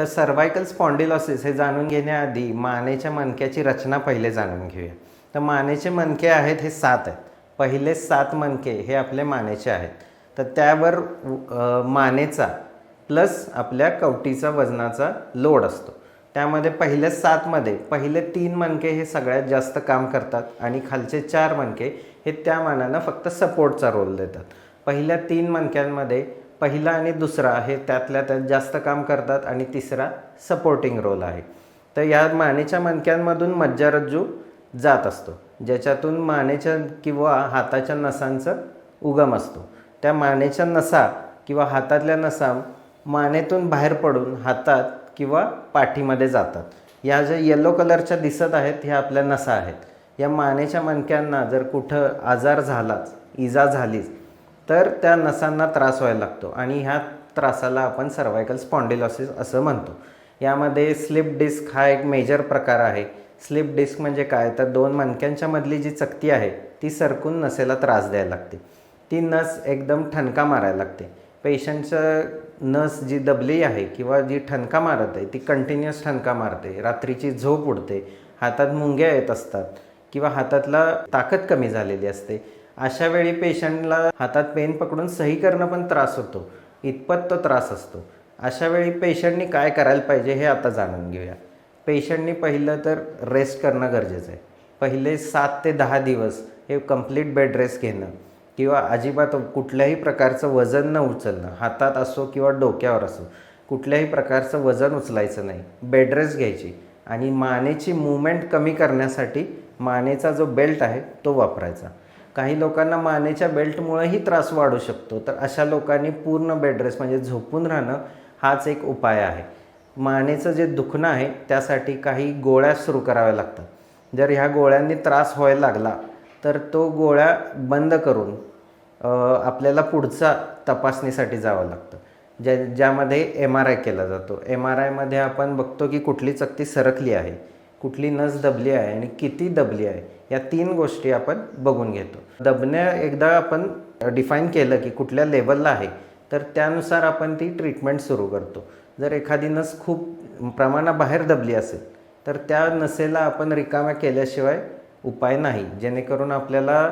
तर सर्वायकल स्पॉन्डिलॉसिस हे जाणून घेण्याआधी मानेच्या मणक्याची रचना पहिले जाणून घेऊया. तर मानेचे मणके आहेत हे सात आहेत. पहिले सात मणके हे आपले मानेचे आहेत. तर त्यावर मानेचा प्लस आपल्या कवटीचा वजनाचा लोड असतो. त्यामध्ये पहिल्या सातमध्ये पहिले तीन मणके हे सगळ्यात जास्त काम करतात आणि खालचे चार मणके हे त्या मानानं फक्त सपोर्टचा रोल देतात. पहिल्या तीन मणक्यांमध्ये पहिला आणि दुसरा हे त्यातल्या त्यात जास्त काम करतात आणि तिसरा सपोर्टिंग रोल आहे. तर या मानेच्या मणक्यांमधून मज्जारज्जू जात असतो. ज्याच्यातून मानेच्या किंवा हाताच्या नसांचा उगम असतो. त्या मानेच्या नसा किंवा हातातल्या नसा मानेतून बाहेर पडून हातात किंवा पाठीमध्ये जातात. या ज्या येलो कलरच्या दिसत आहेत ह्या आपल्या नसा आहेत. या मानेच्या मणक्यांना जर कुठं आजार झालाच इजा झालीच तर त्या नसांना त्रास व्हायला लागतो आणि ह्या त्रासाला आपण सर्वायकल स्पॉन्डिलॉसिस असं म्हणतो. यामध्ये स्लिप डिस्क हा एक मेजर प्रकार आहे. स्लिप डिस्क म्हणजे काय? तर दोन मणक्यांच्या मधली जी चकती आहे ती सरकून नसेला त्रास द्यायला लागते. ती नस एकदम ठणका मारायला लागते. पेशंटचं नस जी दबली आहे किंवा जी ठणका मारत आहे ती कंटिन्युअस ठणका मारते. रात्रीची झोप उडते. हातात मुंग्या येत असतात किंवा हातातला ताकद कमी झालेली असते. अशा वेळी पेशंटला हातात पेन पकडून सही करणं पण त्रास होतो. इतपत तो त्रास असतो. अशा वेळी पेशंटनी काय करायला पाहिजे हे आता जाणून घेऊया. पेशंटनी पहिलं तर रेस्ट करणं गरजेचं आहे. पहिले सात ते दहा दिवस हे कंप्लीट बेड रेस्ट घेणं किंवा अजिबात कुठल्याही प्रकारचं वजन न उचलणं हातात असो किंवा डोक्यावर असो कुठल्याही प्रकारचं वजन उचलायचं नाही. बेड रेस्ट घ्यायची आणि मानेची मूवमेंट कमी करण्यासाठी मानेचा जो बेल्ट आहे तो वापरायचा. काही लोकांना मानेच्या बेल्टमुळेही त्रास वाढू शकतो. तर अशा लोकांनी पूर्ण बेडरेस म्हणजे झोपून राहणं हाच एक उपाय आहे. मानेचं जे दुखणं आहे त्यासाठी काही गोळ्या सुरू कराव्या लागतात. जर ह्या गोळ्यांनी त्रास व्हायला लागला तर तो गोळ्या बंद करून आपल्याला पुढचा तपासणीसाठी जावं लागतं. ज्या ज्यामध्ये एम आर आय केला जातो. एम आर आयमध्ये आपण बघतो की कुठली चकती सरकली आहे. कुठली नस दबली आहे आणि किती दबली आहे या तीन गोष्टी आपण बघून घेतो. दबण्या एकदा आपण डिफाईन केलं की कुठल्या लेवलला आहे तर त्यानुसार आपण ती ट्रीटमेंट सुरू करतो. जर एखादी नस खूप प्रमाणाबाहेर दबली असेल तर त्या नसेला आपण रिकाम्या केल्याशिवाय उपाय नाही. जेणेकरून आपल्याला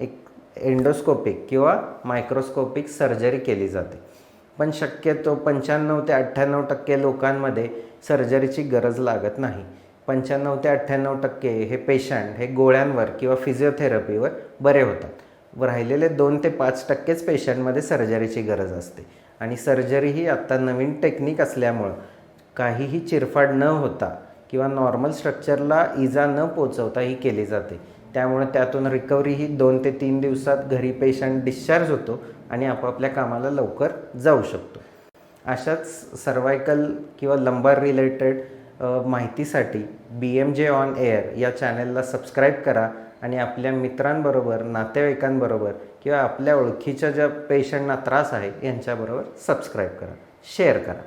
एक एंडोस्कोपिक किंवा मायक्रोस्कोपिक सर्जरी केली जाते. पण शक्यतो पंच्याण्णव ते अठ्ठ्याण्णव टक्के लोकांमध्ये सर्जरीची गरज लागत नाही. पंच्याण्णव ते अठ्ठ्याण्णव टक्के हे पेशंट हे गोळ्यांवर किंवा फिजिओथेरपीवर बरे होतात. व राहिलेले दोन ते पाच टक्केच पेशंटमध्ये सर्जरीची गरज असते. आणि सर्जरी ही आत्ता नवीन टेक्निक असल्यामुळं काहीही चिरफाड न होता किंवा नॉर्मल स्ट्रक्चरला इजा न पोचवता ही केली जाते. त्यामुळे त्यातून रिकव्हरी ही दोन ते तीन दिवसात घरी पेशंट डिस्चार्ज होतो आणि आपापल्या कामाला लवकर जाऊ शकतो. अशाच सर्वायकल किंवा लंबार रिलेटेड माहितीसाठी B M J on air या चॅनलला सबस्क्राईब करा आणि आपल्या मित्रांबरोबर नातेवाईकांबरोबर किंवा आपल्या ओळखीच्या ज्या पेशंटना त्रास आहे यांच्याबरोबर सबस्क्राईब करा. शेअर करा.